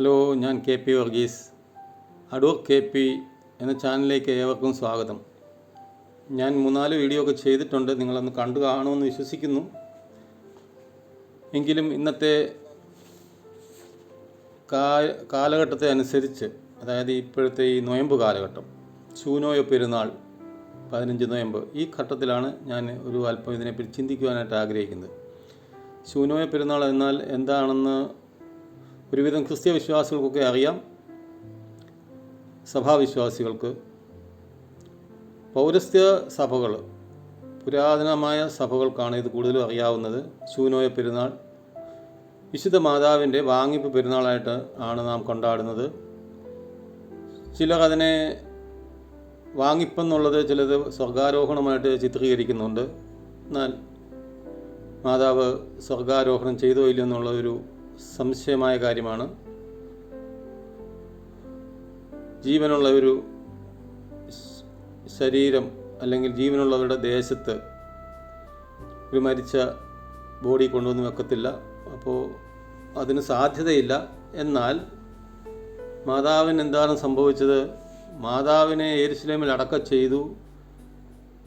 Hello ഞാൻ K P Varghese. Adoor K P എന്ന ചാനലിലേക്ക് ഏവർക്കും സ്വാഗതം. ഞാൻ മൂന്നാൽ വീഡിയോ ഒക്കെ ചെയ്തിട്ടുണ്ട്. നിങ്ങളൊന്ന് കണ്ടു കാണുമെന്ന് വിശ്വസിക്കുന്നു. എങ്കിലും ഇന്നത്തെ കാലഘട്ടത്തെ അനുസരിച്ച് അതായത് ഇപ്പോഴത്തെ ഈ നോയമ്പ് കാലഘട്ടം ശൂനോയ പെരുന്നാൾ പതിനഞ്ച് നോയമ്പ് ഈ ഘട്ടത്തിലാണ് ഞാൻ ഒരു അല്പം ഇതിനെപ്പറ്റി ചിന്തിക്കുവാനായിട്ട് ആഗ്രഹിക്കുന്നത്. ശൂനോയ പെരുന്നാൾ എന്നാൽ എന്താണെന്ന് ഒരുവിധം ക്രിസ്ത്യ വിശ്വാസികൾക്കൊക്കെ അറിയാം സഭാവിശ്വാസികൾക്ക്. പൗരസ്ത്യ സഭകൾ പുരാതനമായ സഭകൾക്കാണ് ഇത് കൂടുതലും അറിയാവുന്നത്. ശൂനോയ പെരുന്നാൾ വിശുദ്ധ മാതാവിന്റെ വാങ്ങിപ്പ് പെരുന്നാളായിട്ട് ആണ് നാം കൊണ്ടാടുന്നത്. ചിലർ അതിനെ വാങ്ങിപ്പെന്നുള്ളത് ചിലത് സ്വർഗാരോഹണമായിട്ട് ചിത്രീകരിക്കുന്നുണ്ട്. എന്നാൽ മാതാവ് സ്വർഗാരോഹണം ചെയ്തോ ഇല്ലെന്നുള്ള ഒരു സംശയമായ കാര്യമാണ്. ജീവനുള്ള ഒരു ശരീരം അല്ലെങ്കിൽ ജീവനുള്ളവരുടെ ദേശത്ത് ഒരു മരിച്ച ബോഡി കൊണ്ടുവന്ന് വെക്കത്തില്ല. അപ്പോൾ അതിന് സാധ്യതയില്ല. എന്നാൽ മാതാവിന് എന്താണ് സംഭവിച്ചത്? മാതാവിനെ എരുസലേമിൽ അടക്ക ചെയ്തു.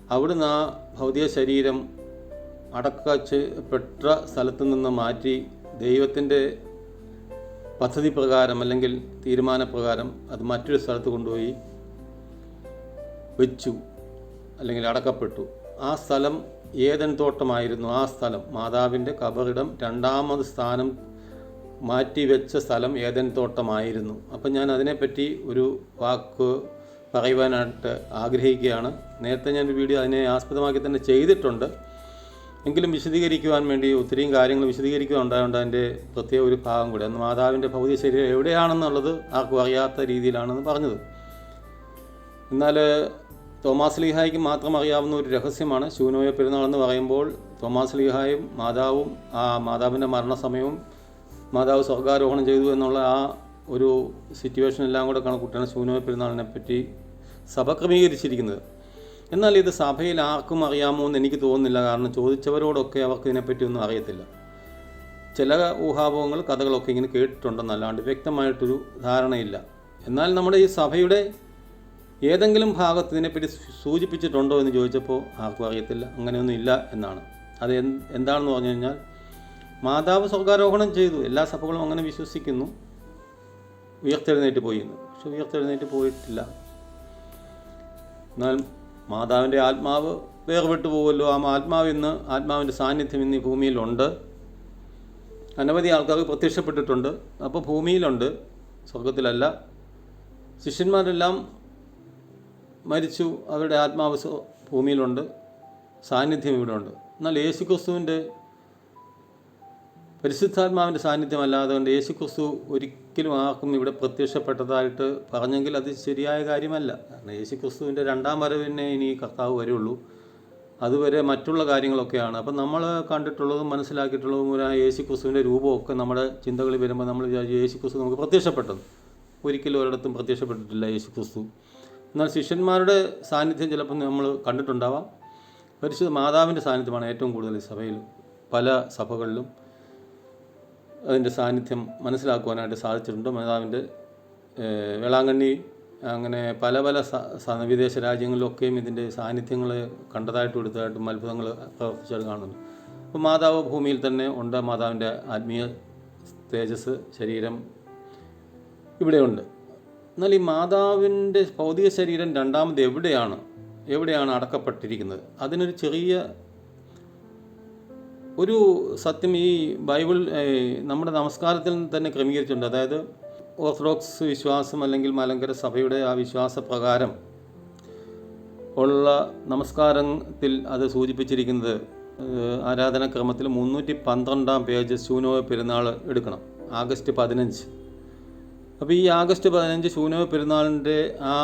അവിടുന്ന് ആ ഭൗതിക ശരീരം അടക്കപ്പെട്ട സ്ഥലത്തു നിന്ന് മാറ്റി. ദൈവത്തിന്റെ പദ്ധതി പ്രകാരം അല്ലെങ്കിൽ തീരുമാനപ്രകാരം അത് മറ്റൊരു സ്ഥലത്ത് കൊണ്ടുപോയി വെച്ചു അല്ലെങ്കിൽ അടക്കപ്പെട്ടു. ആ സ്ഥലം ഏതൻ തോട്ടമായിരുന്നു? ആ സ്ഥലം. മാതാവിന്റെ കബറിടം രണ്ടാമത് സ്ഥാനം മാറ്റി വെച്ച സ്ഥലം ഏതൻ തോട്ടമായിരുന്നു. അപ്പം ഞാൻ അതിനെപ്പറ്റി ഒരു വാക്ക് പറയുവാനായിട്ട് ആഗ്രഹിക്കുകയാണ്. നേരത്തെ ഞാൻ വീഡിയോ അതിനെ ആസ്പദമാക്കി തന്നെ ചെയ്തിട്ടുണ്ട്. എങ്കിലും വിശദീകരിക്കുവാൻ വേണ്ടി ഒത്തിരിയും കാര്യങ്ങൾ വിശദീകരിക്കുക ഉണ്ടായതുകൊണ്ട് അതിന്റെ പ്രത്യേക ഒരു ഭാഗം കൂടി. അന്ന് മാതാവിന്റെ ഭൗതിക ശരീരം എവിടെയാണെന്നുള്ളത് ആർക്കും അറിയാത്ത രീതിയിലാണെന്ന് പറഞ്ഞത്. എന്നാൽ തോമാസ് ലീഹായ്ക്ക് മാത്രം അറിയാവുന്ന ഒരു രഹസ്യമാണ് ശൂനോയ പെരുന്നാൾ എന്ന് പറയുമ്പോൾ തോമാസ് ലീഹായും മാതാവും ആ മാതാവിന്റെ മരണസമയവും മാതാവ് സ്വർഗാരോഹണം ചെയ്തു എന്നുള്ള ആ ഒരു സിറ്റുവേഷൻ എല്ലാം കൂടെ കണക്കൂട്ടാണ് ശൂനോയ പെരുന്നാളിനെ പറ്റി സഭ ക്രമീകരിച്ചിരിക്കുന്നത്. എന്നാൽ ഇത് സഭയിൽ ആർക്കും അറിയാമോ എന്ന് എനിക്ക് തോന്നുന്നില്ല. കാരണം ചോദിച്ചവരോടൊക്കെ അവർക്ക് ഇതിനെപ്പറ്റി ഒന്നും അറിയത്തില്ല. ചില ഊഹാപോഹങ്ങൾ കഥകളൊക്കെ ഇങ്ങനെ കേട്ടിട്ടുണ്ടെന്നല്ലാണ്ട് വ്യക്തമായിട്ടൊരു ധാരണയില്ല. എന്നാൽ നമ്മുടെ ഈ സഭയുടെ ഏതെങ്കിലും ഭാഗത്ത് ഇതിനെപ്പറ്റി സൂചിപ്പിച്ചിട്ടുണ്ടോ എന്ന് ചോദിച്ചപ്പോൾ ആർക്കും അറിയത്തില്ല. അങ്ങനെയൊന്നും ഇല്ല എന്നാണ്. അത് എന്ത് എന്താണെന്ന് പറഞ്ഞു കഴിഞ്ഞാൽ മാതാവ് സ്വർഗാരോഹണം ചെയ്തു. എല്ലാ സഭകളും അങ്ങനെ വിശ്വസിക്കുന്നു. ഉയർത്തെഴുന്നേറ്റ് പോയി എന്ന്. പക്ഷെ ഉയർത്തെഴുന്നേറ്റ് പോയിട്ടില്ല. എന്നാൽ മാതാവിന്റെ ആത്മാവ് വേർപെട്ടു പോകുമല്ലോ ആ ആത്മാവ് ഇന്ന് ആത്മാവിന്റെ സാന്നിധ്യം ഇന്ന് ഈ ഭൂമിയിലുണ്ട്. അനവധി ആൾക്കാർ പ്രത്യക്ഷപ്പെട്ടിട്ടുണ്ട്. അപ്പോൾ ഭൂമിയിലുണ്ട്. സ്വർഗത്തിലല്ല ശിഷ്യന്മാരെല്ലാം മരിച്ചു. അവരുടെ ആത്മാവ് ഭൂമിയിലുണ്ട്. സാന്നിധ്യം ഇവിടെ ഉണ്ട് എന്നാൽ യേശുക്രിസ്തുവിന്റെ പരിശുദ്ധാത്മാവിന്റെ സാന്നിധ്യം അല്ലാതെ കൊണ്ട് യേശുക്രിസ്തു ഒരിക്കലും ആർക്കും ഇവിടെ പ്രത്യക്ഷപ്പെട്ടതായിട്ട് പറഞ്ഞെങ്കിൽ അത് ശരിയായ കാര്യമല്ല. കാരണം യേശു ക്രിസ്തുവിന്റെ രണ്ടാം വരവിനെ ഇനി കർത്താവ് വരുള്ളൂ. അതുവരെ മറ്റുള്ള കാര്യങ്ങളൊക്കെയാണ്. അപ്പം നമ്മൾ കണ്ടിട്ടുള്ളതും മനസ്സിലാക്കിയിട്ടുള്ളതും ഒരു ആ യേശുക്രിസ്തുവിന്റെ രൂപമൊക്കെ നമ്മുടെ ചിന്തകളിൽ വരുമ്പോൾ നമ്മൾ വിചാരിച്ചു യേശുക്രിസ്തു നമുക്ക് പ്രത്യക്ഷപ്പെട്ടത്. ഒരിക്കലും ഒരിടത്തും പ്രത്യക്ഷപ്പെട്ടിട്ടില്ല യേശു ക്രിസ്തു എന്നാൽ ശിഷ്യന്മാരുടെ സാന്നിധ്യം ചിലപ്പോൾ നമ്മൾ കണ്ടിട്ടുണ്ടാവാം. പരിശുദ്ധ മാതാവിന്റെ സാന്നിധ്യമാണ് ഏറ്റവും കൂടുതൽ സഭയിൽ പല സഭകളിലും. അതിന്റെ സാന്നിധ്യം മനസ്സിലാക്കുവാനായിട്ട് സാധിച്ചിട്ടുണ്ട്. മേധാവിന്റെ വേളാങ്കണ്ണി അങ്ങനെ പല പല വിദേശ രാജ്യങ്ങളിലൊക്കെയും ഇതിന്റെ സാന്നിധ്യങ്ങൾ കണ്ടതായിട്ടും എടുത്തതായിട്ടും അത്ഭുതങ്ങൾ പ്രവർത്തിച്ചത് കാണുന്നുണ്ട്. അപ്പോൾ മാതാവ് ഭൂമിയിൽ തന്നെ ഉണ്ട്. മാതാവിന്റെ ആത്മീയ തേജസ് ശരീരം ഇവിടെയുണ്ട്. എന്നാൽ ഈ മാതാവിന്റെ ഭൗതിക ശരീരം രണ്ടാമത് എവിടെയാണ്? എവിടെയാണ് അടക്കപ്പെട്ടിരിക്കുന്നത്? അതിനൊരു ചെറിയ ഒരു സത്യം ഈ ബൈബിൾ നമ്മുടെ നമസ്കാരത്തിൽ തന്നെ ക്രമീകരിച്ചിട്ടുണ്ട്. അതായത് ഓർത്തഡോക്സ് വിശ്വാസം അല്ലെങ്കിൽ മലങ്കര സഭയുടെ ആ വിശ്വാസ പ്രകാരം ഉള്ള നമസ്കാരത്തിൽ അത് സൂചിപ്പിച്ചിരിക്കുന്നത് ആരാധനാക്രമത്തിൽ മുന്നൂറ്റി പന്ത്രണ്ടാം പേജ് ശൂനോ പെരുന്നാൾ എടുക്കണം ആഗസ്റ്റ് പതിനഞ്ച്. അപ്പോൾ ഈ ആഗസ്റ്റ് പതിനഞ്ച് ശൂനോ പെരുന്നാളിന്റെ ആ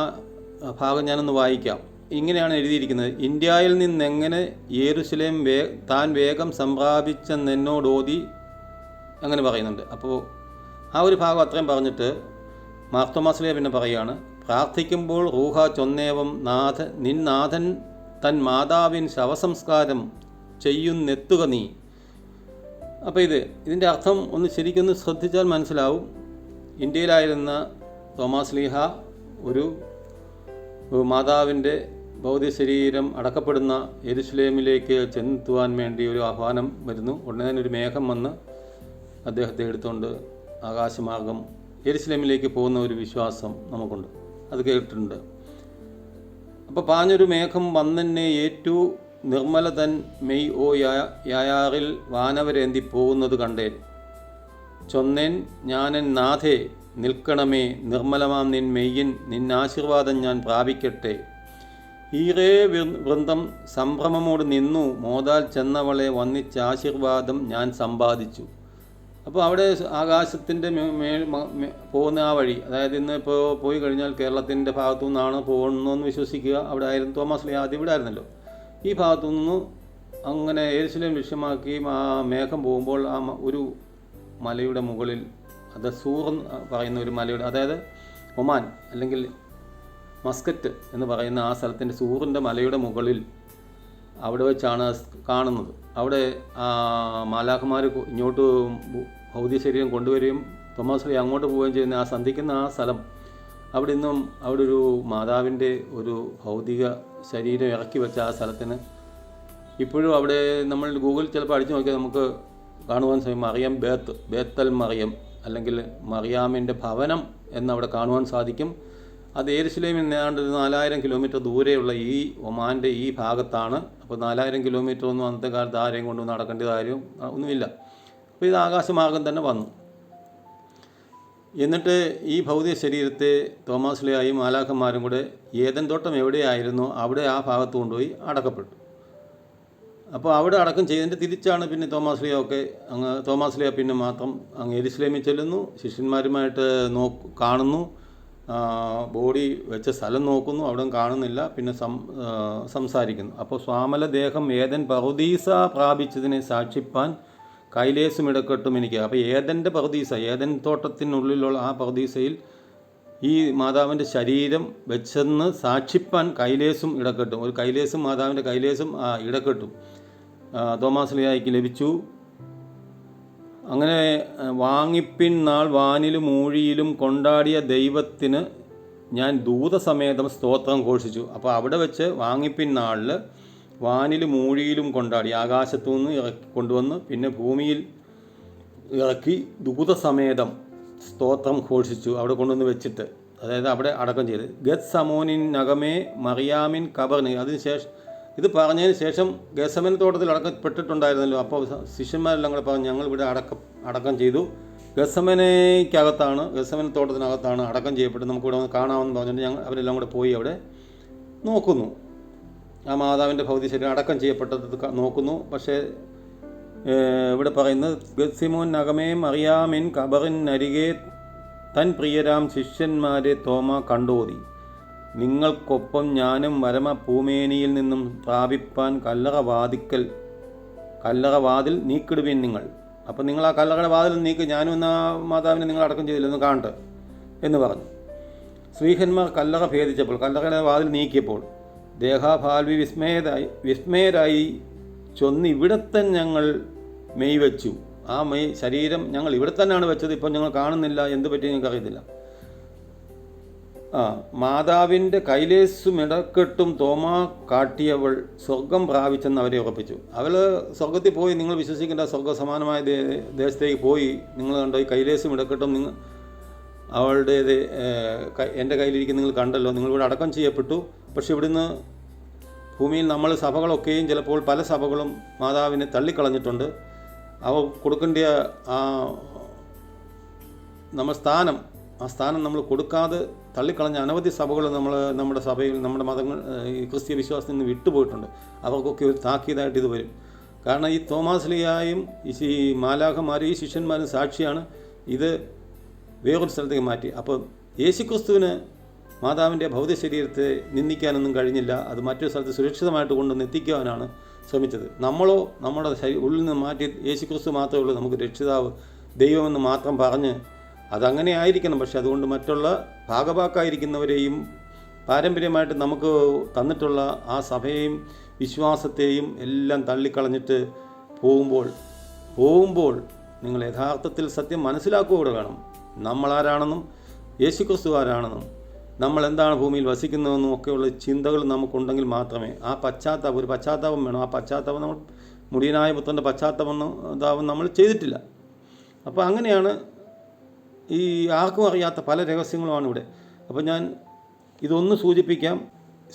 ഭാഗം ഞാനൊന്ന് വായിക്കാം. ഇങ്ങനെയാണ് എഴുതിയിരിക്കുന്നത്. ഇന്ത്യയിൽ നിന്നെങ്ങനെ യേറുശലേം വേ താൻ വേഗം സംപ്രാപിച്ചെന്നോടോതി അങ്ങനെ പറയുന്നുണ്ട്. അപ്പോൾ ആ ഒരു ഭാഗം അത്രയും പറഞ്ഞിട്ട് മാർത്തോമാസിലെ പിന്നെ പറയുകയാണ്. പ്രാർത്ഥിക്കുമ്പോൾ റൂഹ ചൊന്നേവം നാഥ നിൻ നാഥൻ തൻ മാതാവിൻ ശവസംസ്കാരം ചെയ്യുന്നെത്തുക നീ. അപ്പോൾ ഇത് ഇതിന്റെ അർത്ഥം ഒന്ന് ശരിക്കൊന്ന് ശ്രദ്ധിച്ചാൽ മനസ്സിലാവും. ഇന്ത്യയിലായിരുന്ന തോമാസ് ലീഹ ഒരു മാതാവിന്റെ ഭൗതിക ശരീരം അടക്കപ്പെടുന്ന എരുസലേമിലേക്ക് ചെന്നെത്തുവാൻ വേണ്ടി ഒരു ആഹ്വാനം വരുന്നു. ഉടനെ തന്നെ ഒരു മേഘം വന്ന് അദ്ദേഹത്തെ എടുത്തുകൊണ്ട് ആകാശമാർഗം എരുസലേമിലേക്ക് പോകുന്ന ഒരു വിശ്വാസം നമുക്കുണ്ട്. അത് കേട്ടിട്ടുണ്ട്. അപ്പോൾ പാഞ്ഞൊരു മേഘം വന്നെന്നെ ഏറ്റു നിർമ്മല തൻ മെയ് ഓ യായാറിൽ വാനവരേന്തി പോകുന്നത് കണ്ടേൻ. ചൊന്നേൻ ഞാനൻ നാഥേ നിൽക്കണമേ നിർമ്മലമാം നിൻ മെയ്യിൻ ആശീർവാദം ഞാൻ പ്രാപിക്കട്ടെ. ഈറേ വൃന്ദം സംഭ്രമമോട് നിന്നു. മോതാൽ ചെന്നവളെ വന്നിച്ച ആശീർവാദം ഞാൻ സമ്പാദിച്ചു. അപ്പോൾ അവിടെ ആകാശത്തിന്റെ മേൽ പോകുന്ന ആ വഴി. അതായത് ഇന്ന് ഇപ്പോൾ പോയി കഴിഞ്ഞാൽ കേരളത്തിന്റെ ഭാഗത്തു നിന്നാണ് പോകുന്നതെന്ന് വിശ്വസിക്കുക. അവിടെ ആയിരുന്നു തോമസ് ലീ ആദ്യം ഇവിടെ ആയിരുന്നല്ലോ. ഈ ഭാഗത്തു നിന്ന് അങ്ങനെ ഏരിശിലേം ലക്ഷ്യമാക്കി ആ മേഘം പോകുമ്പോൾ ആ ഒരു മലയുടെ മുകളിൽ അത് സൂർ പറയുന്ന ഒരു മലയുടെ അതായത് ഒമാൻ അല്ലെങ്കിൽ മസ്കറ്റ് എന്ന് പറയുന്ന ആ സ്ഥലത്തിന്റെ സൂറിന്റെ മലയുടെ മുകളിൽ അവിടെ വെച്ചാണ് കാണുന്നത്. അവിടെ മാലാഖമാർ ഇങ്ങോട്ട് ഭൗതിക ശരീരം കൊണ്ടുവരികയും തോമസ് ഫ്രീ അങ്ങോട്ട് പോവുകയും ചെയ്യുന്ന ആ സന്ധിക്കുന്ന ആ സ്ഥലം അവിടെ നിന്നും അവിടെ ഒരു മാതാവിന്റെ ഒരു ഭൗതിക ശരീരം ഇറക്കി വെച്ച ആ സ്ഥലത്തിന് ഇപ്പോഴും അവിടെ നമ്മൾ ഗൂഗിൾ ചിലപ്പോൾ അടിച്ചു നോക്കിയാൽ നമുക്ക് കാണുവാൻ സാധിക്കും. മറിയം ബേത്ത് ബേത്തൽ മറിയം അല്ലെങ്കിൽ മറിയാമിന്റെ ഭവനം എന്നവിടെ കാണുവാൻ സാധിക്കും. അത് ഏരുശലേമിൽ ഏതാണ്ട് ഒരു നാലായിരം കിലോമീറ്റർ ദൂരെയുള്ള ഈ ഒമാന്റെ ഈ ഭാഗത്താണ്. അപ്പോൾ നാലായിരം കിലോമീറ്റർ ഒന്നും അന്നത്തെ കാലത്ത് ആരെയും കൊണ്ട് നടക്കേണ്ട കാര്യം ഒന്നുമില്ല. അപ്പോൾ ഇത് ആകാശമാർഗം തന്നെ വന്നു. എന്നിട്ട് ഈ ഭൗതിക ശരീരത്തെ തോമസ് ലിയായും മാലാഖന്മാരും കൂടെ ഏതൻ തോട്ടം എവിടെയായിരുന്നു അവിടെ ആ ഭാഗത്ത് കൊണ്ടുപോയി അടക്കപ്പെട്ടു. അപ്പോൾ അവിടെ അടക്കം ചെയ്തിട്ട് തിരിച്ചാണ് പിന്നെ തോമസ് ലിയ ഒക്കെ അങ്ങ് തോമസ് ലിയ പിന്നെ മാത്രം അങ്ങ് എരിസ്ലേമിൽ ചെല്ലുന്നു. ശിഷ്യന്മാരുമായിട്ട് നോ കാണുന്നു. ബോഡി വെച്ച സ്ഥലം നോക്കുന്നു അവിടെ കാണുന്നില്ല പിന്നെ സം സംസാരിക്കുന്നു. അപ്പോൾ സ്വാമല ദേഹം ഏതൻ പറുദീസ പ്രാപിച്ചതിനെ സാക്ഷിപ്പാൻ കൈലേസും ഇടക്കെട്ടും എനിക്ക്. അപ്പോൾ ഏതന്റെ പറുദീസ ഏതൻ തോട്ടത്തിനുള്ളിലുള്ള ആ പറുദീസയിൽ ഈ മാതാവിന്റെ ശരീരം വെച്ചെന്ന് സാക്ഷിപ്പാൻ കൈലേസും ഇടക്കെട്ടും. ഒരു കൈലേസും മാതാവിന്റെ കൈലേസും ഇടക്കെട്ടും. തോമാസ് ലിയായിക്ക് ലഭിച്ചു. അങ്ങനെ വാങ്ങിപ്പിൻ നാൾ വാനിലും മൂഴിയിലും കൊണ്ടാടിയ ദൈവത്തിന് ഞാൻ ദൂതസമേതം സ്തോത്രം ഘോഷിച്ചു. അപ്പോൾ അവിടെ വെച്ച് വാങ്ങിപ്പിൻ നാളിൽ വാനിലും മൂഴിയിലും കൊണ്ടാടി. ആകാശത്തു നിന്ന് ഇറക്കി കൊണ്ടുവന്ന് പിന്നെ ഭൂമിയിൽ ഇറക്കി ദൂതസമേതം സ്തോത്രം ഘോഷിച്ചു അവിടെ കൊണ്ടുവന്ന് വെച്ചിട്ട്. അതായത് അവിടെ അടക്കം ചെയ്ത്. ഗത് സമോനിൻ നഗമേ മറിയാമിൻ കബർന് അതിനുശേഷം ഇത് പറഞ്ഞതിന് ശേഷം ഗസമൻ തോട്ടത്തിൽ അടക്കപ്പെട്ടിട്ടുണ്ടായിരുന്നല്ലോ അപ്പോൾ ശിഷ്യന്മാരെല്ലാം കൂടെ പറഞ്ഞു ഞങ്ങൾ ഇവിടെ അടക്കം അടക്കം ചെയ്തു. ഗസമനയ്ക്കകത്താണ് ഗസമൻ തോട്ടത്തിനകത്താണ് അടക്കം ചെയ്യപ്പെട്ട് നമുക്ക് ഇവിടെ വന്ന് കാണാമെന്ന് പറഞ്ഞിട്ട് ഞങ്ങൾ അവരെല്ലാം കൂടെ പോയി അവിടെ നോക്കുന്നു. ആ മാതാവിന്റെ ഭൗതിക ശരീരം അടക്കം ചെയ്യപ്പെട്ടത് നോക്കുന്നു. പക്ഷേ ഇവിടെ പറയുന്നത് ഗസിമോൻ നഗമേ മറിയാമിൻ കബറിൻ അരികെ തൻ പ്രിയരാം ശിഷ്യന്മാരെ തോമ കണ്ടോതി. നിങ്ങൾക്കൊപ്പം ഞാനും വരമ പൂമേനിയിൽ നിന്നും പ്രാപിപ്പാൻ കല്ലറ വാതിക്കൽ കല്ലറ വാതിൽ നീക്കിടുവീൻ നിങ്ങൾ. അപ്പം നിങ്ങൾ ആ കല്ലറയുടെ വാതിൽ നീക്കി ഞാനും എന്ന മാതാവിനെ നിങ്ങൾ അടക്കം ചെയ്തില്ലെന്ന് കാണട്ടെ എന്ന് പറഞ്ഞു. ശ്രീഹന്മാർ കല്ലറ ഭേദിച്ചപ്പോൾ കല്ലറയുടെ വാതിൽ നീക്കിയപ്പോൾ ദേഹാഭാൽവി വിസ്മയരായി വിസ്മയരായി ചൊന്ന് ഇവിടെത്തൻ ഞങ്ങൾ മെയ് വെച്ചു. ആ മെയ് ശരീരം ഞങ്ങൾ ഇവിടെ തന്നെയാണ് വെച്ചത് ഇപ്പം ഞങ്ങൾ കാണുന്നില്ല എന്ത് പറ്റി ഞങ്ങൾക്ക് അറിയത്തില്ല മാതാവിന്റെ കൈലേസും ഇടക്കെട്ടും തോമാ കാട്ടിയവൾ സ്വർഗം പ്രാപിച്ചെന്ന് അവരെ ഉറപ്പിച്ചു. അവൾ സ്വർഗത്തിൽ പോയി നിങ്ങൾ വിശ്വസിക്കേണ്ട സ്വർഗ സമാനമായ ദേശത്തേക്ക് പോയി നിങ്ങൾ കണ്ടോ ഈ കൈലേസും ഇടക്കെട്ടും നിങ്ങൾ അവളുടേത് എന്റെ കയ്യിലിരിക്കുന്ന നിങ്ങൾ കണ്ടല്ലോ നിങ്ങളിവിടെ അടക്കം ചെയ്യപ്പെട്ടു. പക്ഷെ ഇവിടുന്ന് ഭൂമിയിൽ നമ്മൾ സഭകളൊക്കെയും ചിലപ്പോൾ പല സഭകളും മാതാവിനെ തള്ളിക്കളഞ്ഞിട്ടുണ്ട്. അവ കൊടുക്കേണ്ട ആ നമ്മൾ സ്ഥാനം ആ സ്ഥാനം നമ്മൾ കൊടുക്കാതെ തള്ളിക്കളഞ്ഞ അനവധി സഭകൾ നമ്മൾ നമ്മുടെ സഭയിൽ നമ്മുടെ മതങ്ങൾ ഈ ക്രിസ്തീയ വിശ്വാസത്തിൽ നിന്ന് വിട്ടുപോയിട്ടുണ്ട്. അവർക്കൊക്കെ ഒരു താക്കീതായിട്ട് ഇത് വരും. കാരണം ഈ തോമാസ് ലിയായും ഈ മാലാഖമാരും ഈ ശിഷ്യന്മാരും സാക്ഷിയാണ് ഇത് വേറൊരു സ്ഥലത്തേക്ക് മാറ്റി. അപ്പോൾ യേശുക്രിസ്തുവിന് മാതാവിന്റെ ഭൗതിക ശരീരത്തെ നിന്ദിക്കാനൊന്നും കഴിഞ്ഞില്ല. അത് മറ്റൊരു സ്ഥലത്ത് സുരക്ഷിതമായിട്ട് കൊണ്ടുവന്ന് എത്തിക്കുവാനാണ് ശ്രമിച്ചത്. നമ്മളോ നമ്മുടെ ഉള്ളിൽ നിന്ന് മാറ്റി യേശുക്രിസ്തു മാത്രമേ ഉള്ളൂ നമുക്ക് രക്ഷിതാവ് ദൈവമെന്ന് മാത്രം പറഞ്ഞ് അതങ്ങനെ ആയിരിക്കണം. പക്ഷെ അതുകൊണ്ട് മറ്റുള്ള ഭാഗഭാക്കായിരിക്കുന്നവരെയും പാരമ്പര്യമായിട്ട് നമുക്ക് തന്നിട്ടുള്ള ആ സഭയെയും വിശ്വാസത്തെയും എല്ലാം തള്ളിക്കളഞ്ഞിട്ട് പോകുമ്പോൾ പോകുമ്പോൾ നിങ്ങൾ യഥാർത്ഥത്തിൽ സത്യം മനസ്സിലാക്കുക കൂടെ വേണം. നമ്മളാരാണെന്നും യേശുക്രിസ്തു ആരാണെന്നും നമ്മൾ എന്താണ് ഭൂമിയിൽ വസിക്കുന്നതെന്നും ഒക്കെയുള്ള ചിന്തകൾ നമുക്കുണ്ടെങ്കിൽ മാത്രമേ ആ പശ്ചാത്താപം ഒരു പശ്ചാത്താപം വേണം. ആ പശ്ചാത്താപം നമ്മൾ മുടിയനായ പുത്രന്റെ പശ്ചാത്താപം ഇതാവും നമ്മൾ ചെയ്തിട്ടില്ല. അപ്പോൾ അങ്ങനെയാണ് ഈ ആർക്കും അറിയാത്ത പല രഹസ്യങ്ങളുമാണ് ഇവിടെ. അപ്പോൾ ഞാൻ ഇതൊന്ന് സൂചിപ്പിക്കാം.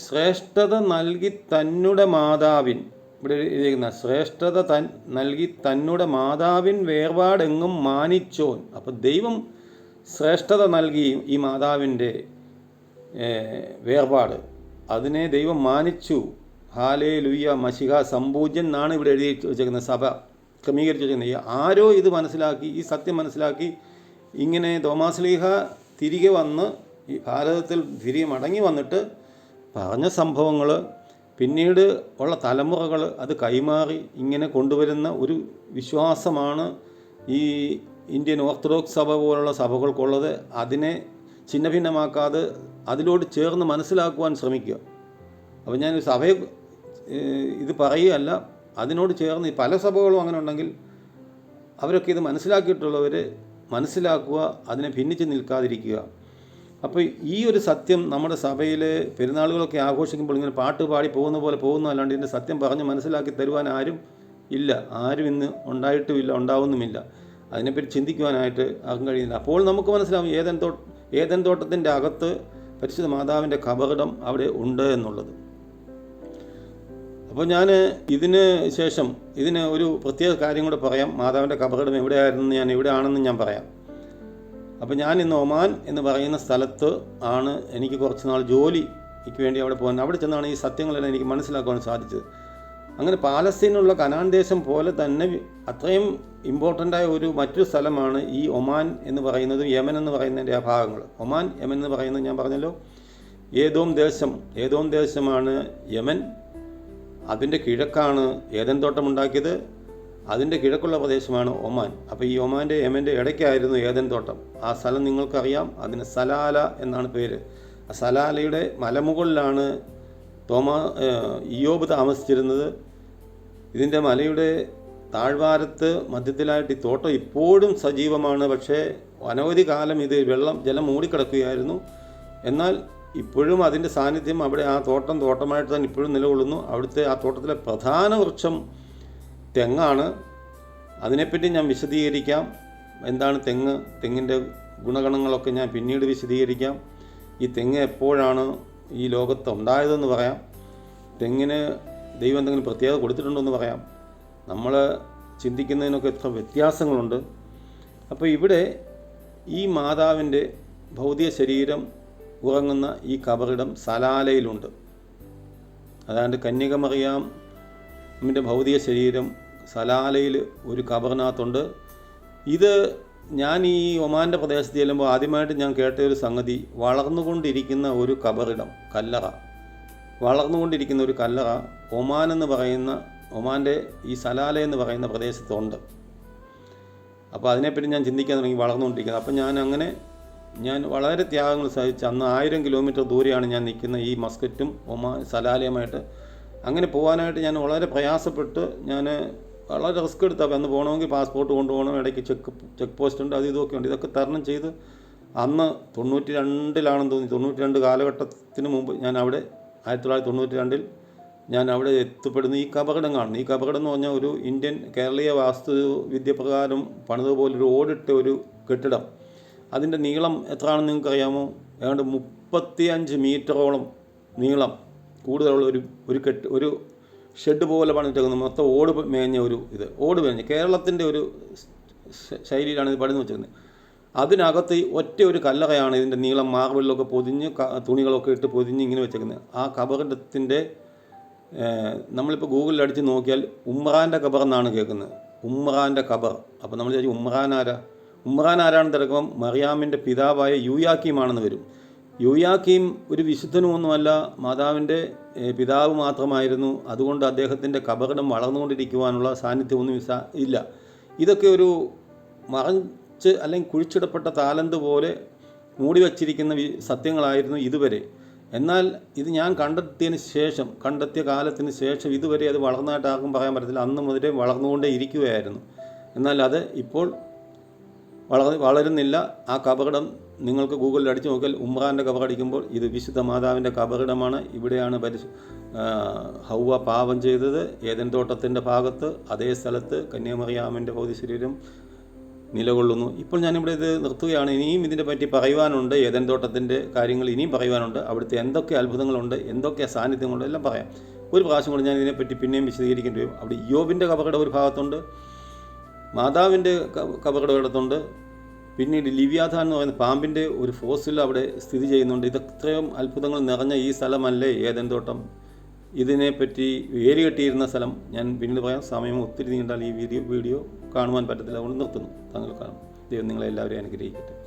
ശ്രേഷ്ഠത നൽകി തന്നുടെ മാതാവിൻ ഇവിടെ എഴുതിയിരിക്കുന്ന ശ്രേഷ്ഠത തൻ നൽകി തന്നുടെ മാതാവിൻ വേർപാടെങ്ങും മാനിച്ചോൻ. അപ്പോൾ ദൈവം ശ്രേഷ്ഠത നൽകി ഈ മാതാവിന്റെ വേർപാട്. അതിനെ ദൈവം മാനിച്ചു. ഹാലേ ലുയ്യ മഷിഹ സമ്പൂജ്യൻ എന്നാണ് ഇവിടെ എഴുതി വെച്ചേക്കുന്നത് സഭ ക്രമീകരിച്ച് വെച്ചിരിക്കുന്നത് ആരോ ഇത് മനസ്സിലാക്കി ഈ സത്യം മനസ്സിലാക്കി ഇങ്ങനെ തോമാസ്ലീഹ തിരികെ വന്ന് ഈ ഭാരതത്തിൽ തിരികെ മടങ്ങി വന്നിട്ട് പറഞ്ഞ സംഭവങ്ങൾ പിന്നീട് ഉള്ള തലമുറകൾ അത് കൈമാറി ഇങ്ങനെ കൊണ്ടുവരുന്ന ഒരു വിശ്വാസമാണ് ഈ ഇന്ത്യൻ ഓർത്തഡോക്സ് സഭ പോലുള്ള സഭകൾക്കുള്ളത്. അതിനെ ഛിന്ന ഭിന്നമാക്കാതെ അതിലോട് ചേർന്ന് മനസ്സിലാക്കുവാൻ ശ്രമിക്കുക. അപ്പോൾ ഞാൻ സഭയെ ഇത് പറയുകയല്ല അതിനോട് ചേർന്ന് പല സഭകളും അങ്ങനെ ഉണ്ടെങ്കിൽ അവരൊക്കെ ഇത് മനസ്സിലാക്കിയിട്ടുള്ളവർ മനസ്സിലാക്കുക അതിനെ ഭിന്നിച്ച് നിൽക്കാതിരിക്കുക. അപ്പോൾ ഈ ഒരു സത്യം നമ്മുടെ സഭയിൽ പെരുന്നാളുകളൊക്കെ ആഘോഷിക്കുമ്പോൾ ഇങ്ങനെ പാട്ട് പാടി പോകുന്ന പോലെ പോകുന്ന അല്ലാണ്ട് ഇതിന്റെ സത്യം പറഞ്ഞ് മനസ്സിലാക്കി തരുവാൻ ആരും ഇല്ല. ആരും ഇന്ന് ഉണ്ടായിട്ടുമില്ല ഉണ്ടാവുന്നുമില്ല. അതിനെപ്പറ്റി ചിന്തിക്കുവാനായിട്ട് ആർക്കും കഴിയുന്നില്ല. അപ്പോൾ നമുക്ക് മനസ്സിലാവും ഏതൻ തോ ഏതൻ തോട്ടത്തിന്റെ അകത്ത് പരിശുദ്ധ മാതാവിന്റെ കപകടം അവിടെ ഉണ്ട് എന്നുള്ളത്. അപ്പോൾ ഞാൻ ഇതിന് ശേഷം ഇതിന് ഒരു പ്രത്യേക കാര്യം കൂടെ പറയാം. മാതാവിന്റെ കബറിടം എവിടെയായിരുന്നു ഞാൻ എവിടെയാണെന്ന് ഞാൻ പറയാം. അപ്പോൾ ഞാൻ ഇന്ന് ഒമാൻ എന്ന് പറയുന്ന സ്ഥലത്ത് ആണ് എനിക്ക് കുറച്ച് നാൾ ജോലിക്ക് വേണ്ടി അവിടെ പോകുന്നത്. അവിടെ ചെന്നാണ് ഈ സത്യങ്ങളെല്ലാം എനിക്ക് മനസ്സിലാക്കുവാൻ സാധിച്ചത്. അങ്ങനെ പാലസ്തീനുള്ള കനാൻ ദേശം പോലെ തന്നെ അത്രയും ഇമ്പോർട്ടന്റായ ഒരു മറ്റൊരു സ്ഥലമാണ് ഈ ഒമാൻ എന്ന് പറയുന്നത് യമൻ എന്ന് പറയുന്നതിന്റെ ആ ഭാഗങ്ങൾ. ഒമാൻ യമൻ എന്ന് പറയുന്നത് ഞാൻ പറഞ്ഞല്ലോ. ഏതോം ദേശം ഏതോം ദേശമാണ് യമൻ. അതിന്റെ കിഴക്കാണ് ഏതൻ തോട്ടം ഉണ്ടാക്കിയത് അതിന്റെ കിഴക്കുള്ള പ്രദേശമാണ് ഒമാൻ. അപ്പോൾ ഈ ഒമാന്റെ യമന്റെ ഇടയ്ക്കായിരുന്നു ഏതൻ തോട്ടം. ആ സ്ഥലം നിങ്ങൾക്കറിയാം. അതിന് സലാല എന്നാണ് പേര്. ആ സലാലയുടെ മലമുകളിലാണ് തോമാ ഇയോബ് താമസിച്ചിരുന്നത്. ഇതിന്റെ മലയുടെ താഴ്വാരത്ത് മധ്യത്തിലായിട്ട് ഈ തോട്ടം ഇപ്പോഴും സജീവമാണ്. പക്ഷേ അനവധി കാലം ഇത് വെള്ളം ജലം മൂടിക്കിടക്കുകയായിരുന്നു. എന്നാൽ ഇപ്പോഴും അതിന്റെ സാന്നിധ്യം അവിടെ ആ തോട്ടം തോട്ടമായിട്ട് തന്നെ ഇപ്പോഴും നിലകൊള്ളുന്നു. അവിടുത്തെ ആ തോട്ടത്തിലെ പ്രധാന വൃക്ഷം തെങ്ങാണ്. അതിനെപ്പറ്റി ഞാൻ വിശദീകരിക്കാം. എന്താണ് തെങ്ങ്? തെങ്ങിന്റെ ഗുണഗണങ്ങളൊക്കെ ഞാൻ പിന്നീട് വിശദീകരിക്കാം. ഈ തെങ്ങ് എപ്പോഴാണ് ഈ ലോകത്ത് ഉണ്ടായതെന്ന് പറയാം. തെങ്ങിന് ദൈവം എന്തെങ്കിലും പ്രത്യേകത കൊടുത്തിട്ടുണ്ടോ എന്ന് പറയാം. നമ്മൾ ചിന്തിക്കുന്നതിനൊക്കെ എത്ര വ്യത്യാസങ്ങളുണ്ട്. അപ്പോൾ ഇവിടെ ഈ മാതാവിന്റെ ഭൗതിക ശരീരം ഉറങ്ങുന്ന ഈ കബറിടം സലാലയിലുണ്ട്. അതാണ്ട് കന്യകമറിയാമിന്റെ ഭൗതിക ശരീരം സലാലയിൽ ഒരു കബറിനകത്തുണ്ട് ഇത് ഞാൻ ഈ ഒമാന്റെ പ്രദേശത്ത് ചെല്ലുമ്പോൾ ആദ്യമായിട്ട് ഞാൻ കേട്ട ഒരു സംഗതി വളർന്നുകൊണ്ടിരിക്കുന്ന ഒരു കബറിടം കല്ലറ. വളർന്നുകൊണ്ടിരിക്കുന്ന ഒരു കല്ലറ ഒമാൻ എന്ന് പറയുന്ന ഒമാന്റെ ഈ സലാല എന്ന് പറയുന്ന പ്രദേശത്തുണ്ട്. അപ്പോൾ അതിനെപ്പറ്റി ഞാൻ ചിന്തിക്കാൻ തുടങ്ങി വളർന്നുകൊണ്ടിരിക്കുന്നത്. അപ്പോൾ ഞാൻ അങ്ങനെ ഞാൻ വളരെ ത്യാഗങ്ങൾ സഹിച്ച് അന്ന് ആയിരം കിലോമീറ്റർ ദൂരെയാണ് ഞാൻ നിൽക്കുന്ന ഈ മസ്കറ്റും ഒമാ സലാലയുമായിട്ട്. അങ്ങനെ പോകാനായിട്ട് ഞാൻ വളരെ പ്രയാസപ്പെട്ട് ഞാൻ വളരെ റിസ്ക് എടുത്താൽ അന്ന് പോകണമെങ്കിൽ പാസ്പോർട്ട് കൊണ്ടുപോകണം ഇടയ്ക്ക് ചെക്ക് ചെക്ക് പോസ്റ്റ് ഉണ്ട് അത് ഇതൊക്കെ ഉണ്ട്. ഇതൊക്കെ തരണം ചെയ്ത് അന്ന് തൊണ്ണൂറ്റി രണ്ടിലാണെന്ന് തോന്നി. തൊണ്ണൂറ്റി രണ്ട് കാലഘട്ടത്തിന് മുമ്പ് ഞാൻ അവിടെ ആയിരത്തി തൊള്ളായിരത്തി തൊണ്ണൂറ്റി രണ്ടിൽ ഞാൻ അവിടെ എത്തപ്പെടുന്ന. ഈ അപകടം കാണുന്നു ഈ കപകടം എന്ന് പറഞ്ഞാൽ ഒരു ഇന്ത്യൻ കേരളീയ വാസ്തു വിദ്യപ്രകാരം പണിതുപോലൊരു ഓടിട്ട ഒരു കെട്ടിടം. അതിന്റെ നീളം എത്രയാണെന്ന് നിങ്ങൾക്ക് അറിയാമോ ഏതാണ്ട് മുപ്പത്തി അഞ്ച് മീറ്ററോളം നീളം. കൂടുതലുള്ള ഒരു ഒരു കെട്ട് ഒരു ഷെഡ് പോലെ പണിതിട്ടേക്കുന്നത് മൊത്തം ഓട് മേഞ്ഞ ഒരു ഇത്. ഓട് മേഞ്ഞ്. കേരളത്തിന്റെ ഒരു ശൈലിയിലാണ് ഇത് പണിത് വെച്ചിരുന്നത് അതിനകത്ത് ഒറ്റ ഒരു കല്ലറയാണ് ഇതിന്റെ നീളം. മാർബിളിലൊക്കെ പൊതിഞ്ഞ് തുണികളൊക്കെ ഇട്ട് പൊതിഞ്ഞ് ഇങ്ങനെ വെച്ചേക്കുന്നത്. ആ കബറിടത്തിന്റെ നമ്മളിപ്പോൾ ഗൂഗിളിൽ അടിച്ച് നോക്കിയാൽ ഉമ്രാന്റെ കബർ എന്നാണ് കേൾക്കുന്നത്. ഉമ്രാന്റെ കബർ. അപ്പോൾ നമ്മൾ ചോദിച്ചു ഉമ്രാൻ ആരാ? ഉമ്രാൻ ആരാണെന്ന് തിരക്കുമ്പം മറിയാമിന്റെ പിതാവായ യുയാക്കീമാണെന്ന് വരും. യുയാക്കീം ഒരു വിശുദ്ധനുമൊന്നുമല്ല മാതാവിന്റെ പിതാവ് മാത്രമായിരുന്നു. അതുകൊണ്ട് അദ്ദേഹത്തിന്റെ കപകടം വളർന്നുകൊണ്ടിരിക്കുവാനുള്ള സാന്നിധ്യമൊന്നും ഇല്ല. ഇതൊക്കെ ഒരു മറച്ച് അല്ലെങ്കിൽ കുഴിച്ചിടപ്പെട്ട താലന്ത് പോലെ മൂടി വച്ചിരിക്കുന്ന സത്യങ്ങളായിരുന്നു ഇതുവരെ. എന്നാൽ ഇത് ഞാൻ കണ്ടെത്തിയതിന് ശേഷം കണ്ടെത്തിയ കാലത്തിന് ശേഷം ഇതുവരെ അത് വളർന്നതായിട്ട് ആർക്കും പറയാൻ പറ്റത്തില്ല. അന്ന് മുതലേ വളർന്നുകൊണ്ടേ ഇരിക്കുകയായിരുന്നു എന്നാൽ അത് ഇപ്പോൾ വളർ വളരുന്നില്ല. ആ കപകടം നിങ്ങൾക്ക് ഗൂഗിളിൽ അടിച്ചു നോക്കിയാൽ ഉമ്രാന്റെ കബറടിക്കുമ്പോൾ ഇത് വിശുദ്ധ മാതാവിന്റെ കപകടമാണ് ഇവിടെയാണ് പരിശു ഹൗവ പാപം ചെയ്തത്. ഏതൻ തോട്ടത്തിന്റെ ഭാഗത്ത് അതേ സ്ഥലത്ത് കന്യാമറിയാമന്റെ ഭൗതിശരീരം നിലകൊള്ളുന്നു. ഇപ്പോൾ ഞാനിവിടെ ഇത് നിർത്തുകയാണ്. ഇനിയും ഇതിനെ പറ്റി പറയുവാനുണ്ട്. ഏതൻ തോട്ടത്തിന്റെ കാര്യങ്ങൾ ഇനിയും പറയുവാനുണ്ട്. അവിടുത്തെ എന്തൊക്കെ അത്ഭുതങ്ങളുണ്ട് എന്തൊക്കെ സാന്നിധ്യങ്ങളുണ്ട് എല്ലാം പറയാം. ഒരു പ്രാവശ്യം കൂടി ഞാൻ ഇതിനെപ്പറ്റി പിന്നെയും വിശദീകരിക്കേണ്ടി വരും. അവിടെ യോബിന്റെ കപകട ഒരു ഭാഗത്തുണ്ട്. മാതാവിന്റെ കപകടം ഇടത്തുണ്ട് പിന്നീട് ലിവ്യാധാൻ എന്ന് പറയുന്ന പാമ്പിന്റെ ഒരു ഫോസിൽ അവിടെ സ്ഥിതി ചെയ്യുന്നുണ്ട്. ഇതത്രയും അത്ഭുതങ്ങൾ നിറഞ്ഞ ഈ സ്ഥലമല്ലേ ഏതൻ തോട്ടം? ഇതിനെപ്പറ്റി ഏരി കെട്ടിയിരുന്ന സ്ഥലം ഞാൻ പിന്നീട് പറയാം. സമയം ഒത്തിരി നീണ്ടാൽ ഈ വീഡിയോ വീഡിയോ കാണുവാൻ പറ്റത്തില്ല. അതുകൊണ്ട് നിർത്തുന്നു. താങ്കൾ കാണും. ദൈവം നിങ്ങളെല്ലാവരെയും അനുഗ്രഹിക്കട്ടെ.